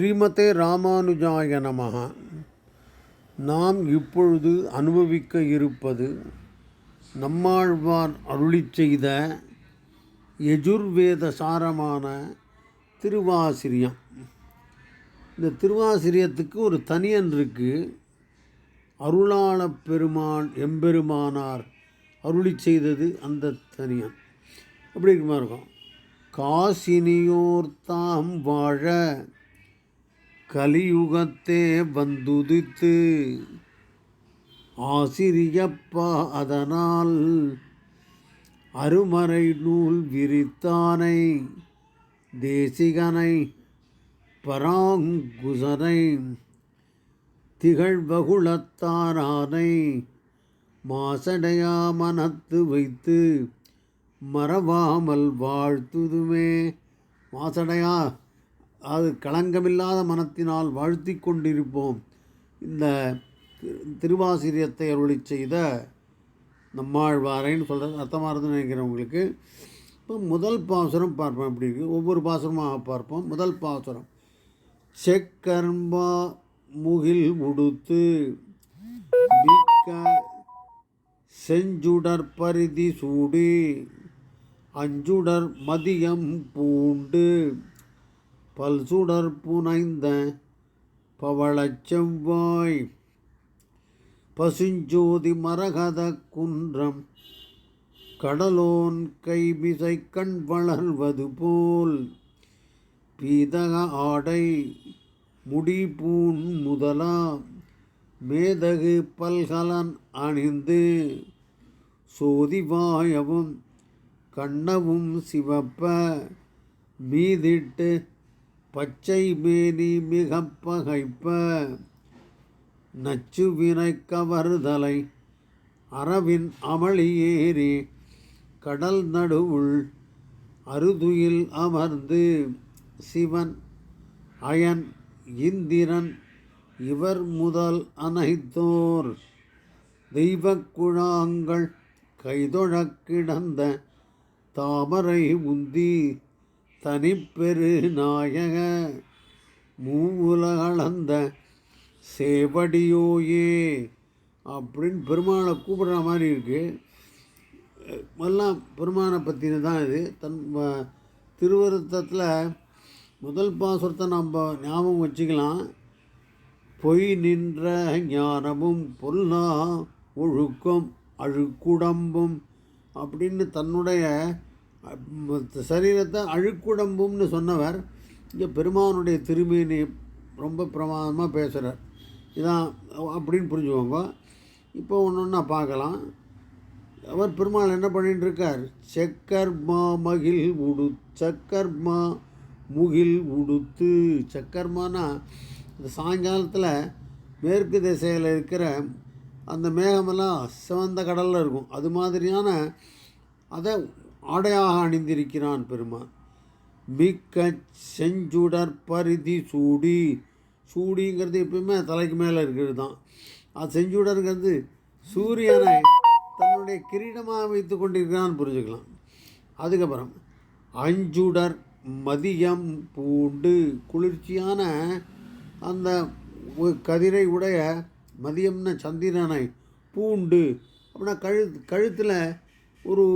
ஸ்ரீமதே ராமானுஜாய நமஹ. நாம் இப்பொழுது அனுபவிக்க இருப்பது நம்மாழ்வார் அருளிச் செய்த யஜுர்வேத சாரமான திருவாசிரியம். இந்த திருவாசிரியத்துக்கு ஒரு தனியன் இருக்குது அருளாளப் பெருமான் எம்பெருமானார் அருளி செய்தது அந்த தனியன். அப்படி இருக்குமா இருக்கும்? காசினியோர் தாம் வாழ கலியுகத்தே வந்துதித்து ஆசிரியப்பா அதனால் அருமறை நூல் விரித்தானை தேசிகனை பராங்குசனை திகழ்வகுளத்தாரானை மாசடையா மனத்து வைத்து மறவாமல் வாழ்த்துதுமே. மாசடையா அது களங்கமில்லாத மனத்தினால் வாழ்த்தி கொண்டிருப்போம். இந்த திருவாசிரியத்தை அருளி செய்த நம்மாழ்வாரைன்னு சொல்கிறது அர்த்தமாக இருந்து நினைக்கிறவங்களுக்கு இப்போ முதல் பாசுரம் பார்ப்போம் எப்படி இருக்கு? ஒவ்வொரு பாசுரமாக பார்ப்போம். முதல் பாசுரம். செக்கர்மா முகில் உடுத்து மிக்க செஞ்சுடர் பரிதி சூடி அஞ்சுடர் மதியம் பூண்டு. பல்சுடர் புனைந்த பவளச் செவ்வாய். பசுஞ்சோதி மரகத குன்றம் கடலோன் கைமிசை கண் வளர்வது போல். பீதக ஆடை முடிபூன் முதலா மேதகு பல்கலன் அணிந்து சோதிவாயவும் கண்ணவும் சிவப்ப மீதிட்டு பச்சை மேனி மிக பகைப்ப நச்சுவினை கவறுதலை அரவின் அமளியேறி கடல் நடுவுள் அருதுயில் அமர்ந்து சிவன் அயன் இந்திரன் இவர் முதல் அனைத்தோர் தெய்வக் குழாங்கள் கைதொழக் கிடந்த தாமரை உந்தி தனிப்பெரு நாயக மூவுலகளந்த சேவடியோயே அப்படின்னு பெருமாளை கூப்பிடுற மாதிரி இருக்குது எல்லாம் பெருமானை பற்றின தான் இது. தன் திருவருத்தத்தில் முதல் பாசுரத்தை நம்ம ஞாபகம் வச்சுக்கலாம். பொய் நின்ற ஞானமும் பொல்லா ஒழுக்கம் அழுக்குடம்பும் அப்படின்னு தன்னுடைய சரீரத்தை அழுக்குடம்பும்னு சொன்னவர். இங்கே பெருமானுடைய திருமீனி ரொம்ப பிரமாதமாக பேசுகிறார் இதான் அப்படின்னு புரிஞ்சுக்கோங்க. இப்போ ஒன்று ஒன்றா பார்க்கலாம். அவர் பெருமாள் என்ன பண்ணிட்டு இருக்கார் செக்கர்மா மகிழ் உடு சக்கர்மா முகில் உடுத்து. சக்கர்மானா இந்த சாயங்காலத்தில் மேற்கு திசையில் இருக்கிற அந்த மேகமெல்லாம் சிவந்த கடலில் இருக்கும். அது மாதிரியான அதை ஆடையாக அணிந்திருக்கிறான் பெருமான். மிக்க செஞ்சுடர் பரிதி சூடி. சூடிங்கிறது எப்பயுமே தலைக்கு மேலே இருக்கிறது தான் அது செஞ்சுடருங்கிறது சூரியனை தன்னுடைய கிரீடமாக வைத்து கொண்டிருக்கிறான்னு புரிஞ்சுக்கலாம். அதுக்கப்புறம் அஞ்சுடர் மதியம் பூண்டு. குளிர்ச்சியான அந்த கதிரை உடைய மதியம்னு சந்திரனை பூண்டு. அப்படின்னா கழு கழுத்தில் ஒரு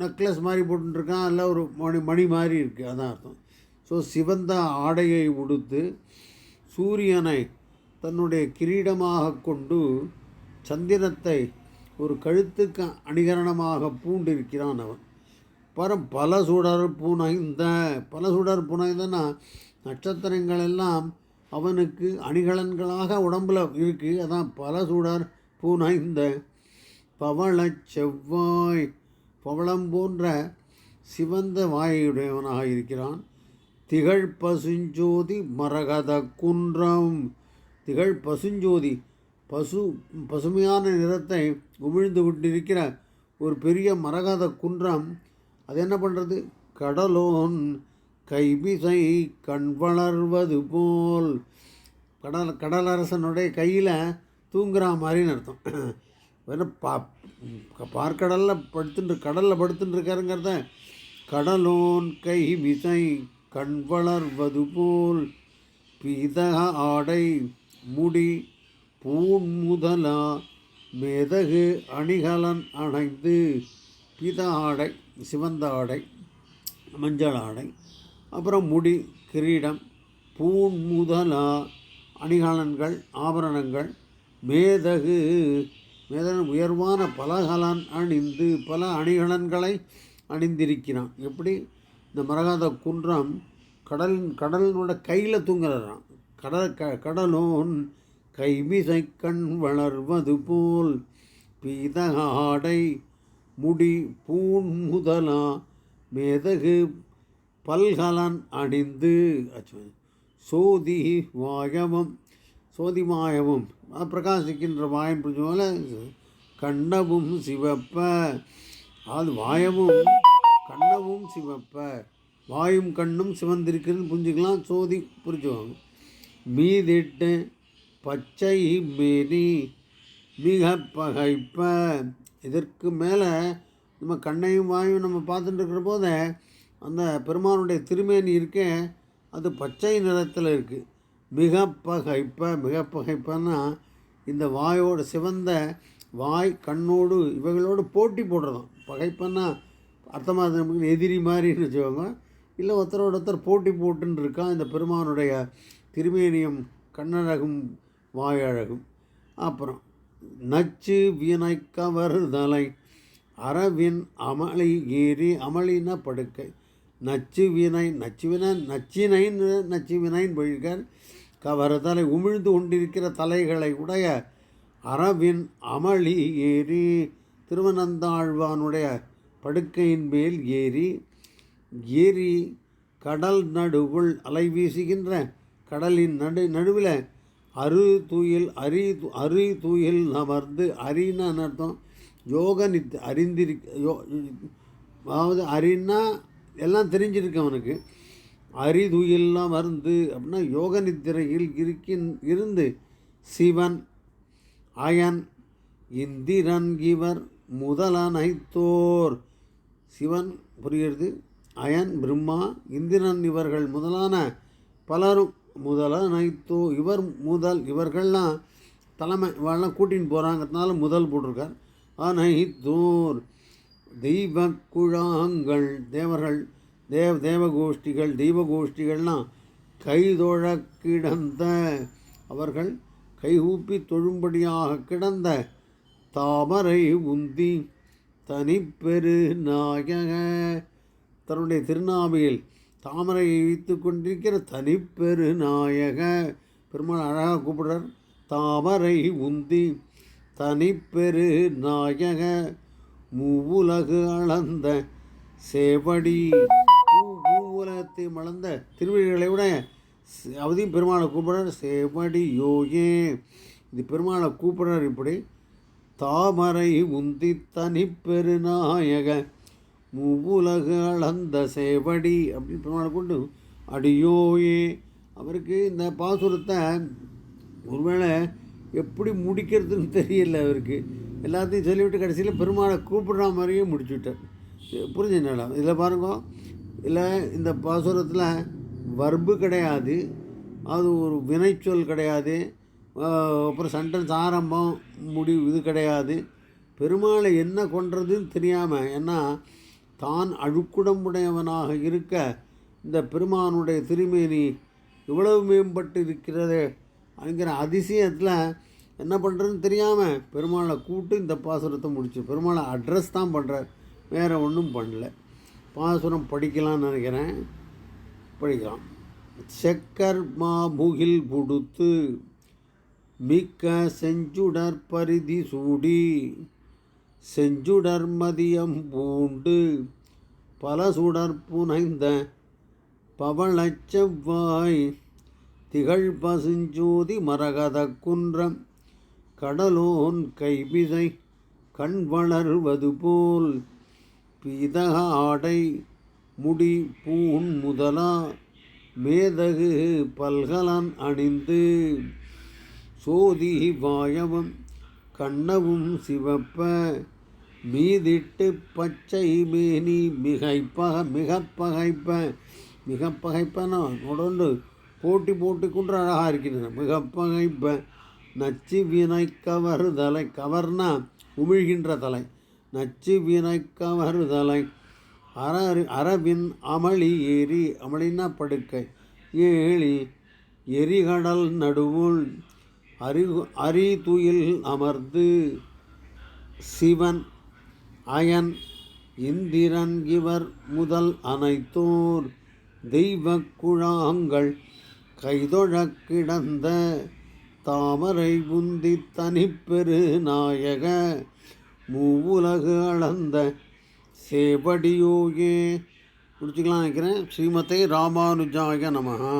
நெக்லஸ் மாதிரி போட்டுருக்கான் இல்லை ஒரு மணி மணி மாதிரி இருக்குது அதான் அர்த்தம். ஸோ சிவந்த ஆடையை உடுத்து சூரியனை தன்னுடைய கிரீடமாக கொண்டு சந்திரத்தை ஒரு கழுத்துக்கு அணிகரணமாக பூண்டிருக்கிறான் அவன். பரம் பல சுடர் புனைந்த பல சுடர் புனைந்தனா நட்சத்திரங்கள் எல்லாம் அவனுக்கு அணிகலன்களாக உடம்பில் இருக்குது அதான் பல சுடர் புனைந்த பவள செவ்வாய் பவளம் போன்ற சிவந்த வாயுடையவனாக இருக்கிறான். திகழ் பசுஞ்சோதி மரகத குன்றம். திகழ் பசுஞ்சோதி பசு பசுமையான நிறத்தை உமிழ்ந்து கொண்டிருக்கிற ஒரு பெரிய மரகத குன்றம். அது என்ன பண்ணுறது கடலோன் கைபிசை கண் வளர்வது போல். கடல் கடலரசனுடைய கையில் தூங்குற மாதிரின்னு அர்த்தம். வெறும் பா பார்க்கடலில் படுத்துட்டு கடலில் படுத்துட்டு இருக்காருங்கிறத கடலோன் கை விசை கண் வளர்வது போல் பீதக ஆடை முடி பூண் முதலா அணிகலன் அணைந்து பித ஆடை சிவந்த ஆடை மஞ்சள் ஆடை அப்புறம் முடி கிரீடம் பூண் முதலா அணிகலன்கள் ஆபரணங்கள் மேதகு மேதன் உயர்வான பலகலன் அணிந்து பல அணிகலன்களை அணிந்திருக்கிறான். எப்படி? இந்த மரகாத குன்றம் கடல் கடலினோட கையில் தூங்குறான். கடல் க கடலோன் கைமிசை கண் வளர்வது போல் பீதகாடை முடி பூன் முதலா மேதகு பல்கலன் அணிந்து சோதி வாயவம் சோதி மாயவும் பிரகாசிக்கின்ற வாயம் போல கண்ணவும் சிவப்ப. அது வாயவும் கண்ணவும் சிவப்ப. வாயும் கண்ணும் சிவந்திருக்குன்னு புரிஞ்சுக்கலாம் சோதி புரிஞ்சுவாங்க மீதிட்டு பச்சை மேனி மிக பகைப்ப. இதற்கு மேலே நம்ம கண்ணையும் வாயும் நம்ம பார்த்துட்டு இருக்கிற போதே அந்த பெருமானுடைய திருமேனி இருக்கே அது பச்சை நிறத்தில் இருக்குது மிக பகைப்ப மிக பகைப்பன்னா இந்த வாயோட சிவந்த வாய் கண்ணோடு இவைகளோடு போட்டி போடுறதாம். பகைப்பன்னா அர்த்தமாக நமக்கு எதிரி மாதிரின்னு வச்சுக்கோங்க. இல்லை ஒருத்தரோட ஒருத்தர் போட்டி போட்டுன்னு இருக்கான் இந்த பெருமானுடைய திருமேனியம் கண்ணழகும் வாயழகும். அப்புறம் நச்சு வீணை கவறுதலை அரவின் அமளி ஏறி அமளின படுக்கை. நச்சு வீணை நச்சு வினை நச்சினைன்னு நச்சு வினைன்னு போயிருக்கார் கவறுதலை உமிழ்ந்து கொண்டிருக்கிற தலைகளை உடைய அரவின் அமளி ஏறி திருவனந்தாழ்வானுடைய படுக்கையின் மேல் ஏறி ஏறி கடல் நடுவுள் அலை வீசுகின்ற கடலின் நடு நடுவில் அரு தூயில் அரி அரு அரி தூயில் அமர்ந்து அரின்னு அர்த்தம்? யோக நித் அறிந்திருக்க யோ அதாவது அரின்னா எல்லாம் தெரிஞ்சிருக்கு அவனுக்கு. அரிதுயில்லாம் அருந்து அப்படின்னா யோக நித்திரையில் இருக்கின் இருந்து சிவன் அயன் இந்திரன் இவர் முதலனைத்தோர். சிவன் புரிகிறது அயன் பிரம்மா இந்திரன் இவர்கள் முதலான பலரும் முதலனைத்தோ இவர் முதல் இவர்கள்லாம் தலைமை இவெல்லாம் கூட்டின்னு போகிறாங்கிறதுனால முதல் போட்டிருக்கார். அனைத்தோர் தெய்வ குழாங்கள் தேவர்கள் தேவ தேவகோஷ்டிகள் தெய்வகோஷ்டிகள்லாம் கைதொழ கிடந்த அவர்கள் கைகூப்பி தொழும்படியாக கிடந்த தாமரை உந்தி தனிப்பெரு நாயக. தன்னுடைய திருநாமையில் தாமரையை வைத்து கொண்டிருக்கிற தனிப்பெரு நாயக. பெருமாள் அழகாக கூப்பிடுறார். தாமரை உந்தி தனிப்பெரு நாயக. மூவுலகு அளந்த சேவடி. ஞானத்தை மலர்ந்த திருவடிகளை விட அவதையும் பெருமாளை கூப்பிடுறார் செவடி யோயே. இது பெருமாளை கூப்பிடுறார் இப்படி. தாமரை உந்தி தனி பெருநாயக மூவுலகு அளந்த சேவடி அப்படின்னு பெருமாளை கொண்டு அடியோயே. அவருக்கு இந்த பாசுரத்தை ஒருவேளை எப்படி முடிக்கிறதுன்னு தெரியல அவருக்கு. எல்லாத்தையும் சொல்லிவிட்டு கடைசியில் பெருமாளை கூப்பிடுற மாதிரியே முடிச்சு விட்டார் புரிஞ்சுனால இதில் பாருங்க இல்லை இந்த பாசுரத்தில் வர்பு கிடையாது. அது ஒரு வினைச்சொல் கிடையாது. அப்புறம் சென்டென்ஸ் ஆரம்பம் முடிவு இது கிடையாது. பெருமாளை என்ன கொன்றதுன்னு தெரியாமல் ஏன்னா தான் அழுக்குடம்புடையவனாக இருக்க இந்த பெருமானுடைய திருமேனி இவ்வளவு மேம்பட்டு இருக்கிறது அப்படிங்கிற அதிசயத்தில் என்ன பண்ணுறதுன்னு தெரியாமல் பெருமாளை கூப்பிட்டு இந்த பாசுரத்தை முடிச்சு பெருமாளை அட்ரஸ் தான் பண்ணுறார் வேறு ஒன்றும் பண்ணல. பாசுரம் படிக்கலாம்னு நினைக்கிறேன். படிக்கலாம். செக்கர் மாபுகில் புடுத்து மிக்க செஞ்சுடர் பரிதி சூடி செஞ்சுடர் மதியம் பூண்டு பல சுடர் புனைந்த பவளச் செவ்வாய் திகழ் பசுஞ்சோதி மரகத குன்றம் கடலோன் கைவிசை கண் வளர்வது போல் பீதக ஆடை முடி பூண் முதலா மேதகு பல்கலன் அணிந்து சோதி வாயவம் கண்ணவும் சிவப்ப மீதிட்டு பச்சை மேனி மிகைப்பக மிக பகைப்ப மிக போட்டி உடண்டு போட்டி போட்டுக்கொண்டு அழகாக இருக்கின்றன. மிக பகைப்ப நச்சு வினை கவறுதலை கவர்னா உமிழ்கின்ற தலை. நச்சு வினை கவறுதலை அற அரவின் அமளி ஏறி அமளினா படுக்கை. ஏழி எரிகடல் நடுவுள் அரி அரிதுயில் அமர்ந்து சிவன் அயன் இந்திரன் இவர் முதல் அனைத்தோர் தெய்வ குழாங்கள். கைதொழக் கிடந்த தாமரை உந்தி தனிப்பெரு நாயக மூவுலகு அளந்த சேவடியோகே முடிச்சுக்கலாம் நினைக்கிறேன். ஸ்ரீமத்தை ராமானுஜாய நமகா